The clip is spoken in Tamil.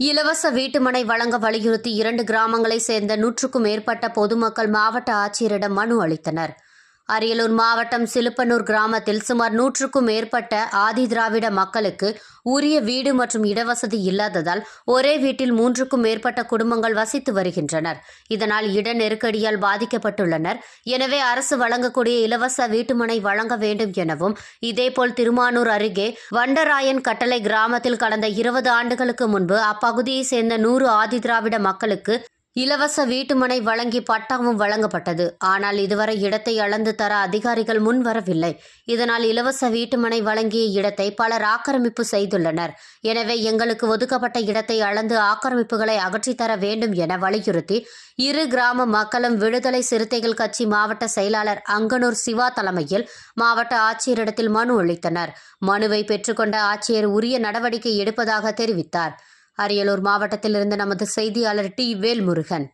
இலவச வீட்டுமனை வழங்க வலியுறுத்தி இரண்டு கிராமங்களைச் சேர்ந்த நூற்றுக்கும் மேற்பட்ட பொதுமக்கள் மாவட்ட ஆட்சியரிடம் மனு அளித்தனர். அரியலூர் மாவட்டம் சிலுப்பனூர் கிராமத்தில் சுமார் நூற்றுக்கும் மேற்பட்ட ஆதி திராவிட மக்களுக்கு உரிய வீடு மற்றும் இடவசதி இல்லாததால் ஒரே வீட்டில் மூன்றுக்கும் மேற்பட்ட குடும்பங்கள் வசித்து வருகின்றனர். இதனால் இட நெருக்கடியால் பாதிக்கப்பட்டுள்ளனர். எனவே அரசு வழங்கக்கூடிய இலவச வீட்டுமனை வழங்க வேண்டும் எனவும் இதேபோல் திருமானூர் அருகே வண்டராயன் கட்டளை கிராமத்தில் கடந்த இருபது ஆண்டுகளுக்கு முன்பு அப்பகுதியைச் சேர்ந்த நூறு ஆதி திராவிட மக்களுக்கு இலவச வீட்டுமனை வழங்கி பட்டாவும் வழங்கப்பட்டது. ஆனால் இதுவரை இடத்தை அளந்து தர அதிகாரிகள் முன்வரவில்லை. இதனால் இலவச வீட்டுமனை வழங்கிய இடத்தை பலர் ஆக்கிரமிப்பு செய்துள்ளனர். எனவே எங்களுக்கு ஒதுக்கப்பட்ட இடத்தை அளந்து ஆக்கிரமிப்புகளை அகற்றித்தர வேண்டும் என வலியுறுத்தி இரு கிராம மக்களும் விடுதலை சிறுத்தைகள் கட்சி மாவட்ட செயலாளர் அங்கனூர் சிவா தலைமையில் மாவட்ட ஆட்சியரிடத்தில் மனு அளித்தனர். மனுவை பெற்றுக்கொண்ட ஆட்சியர் உரிய நடவடிக்கை எடுப்பதாக தெரிவித்தார். அரியலூர் மாவட்டத்திலிருந்து நமது செய்தியாளர் டி வேல்முருகன்.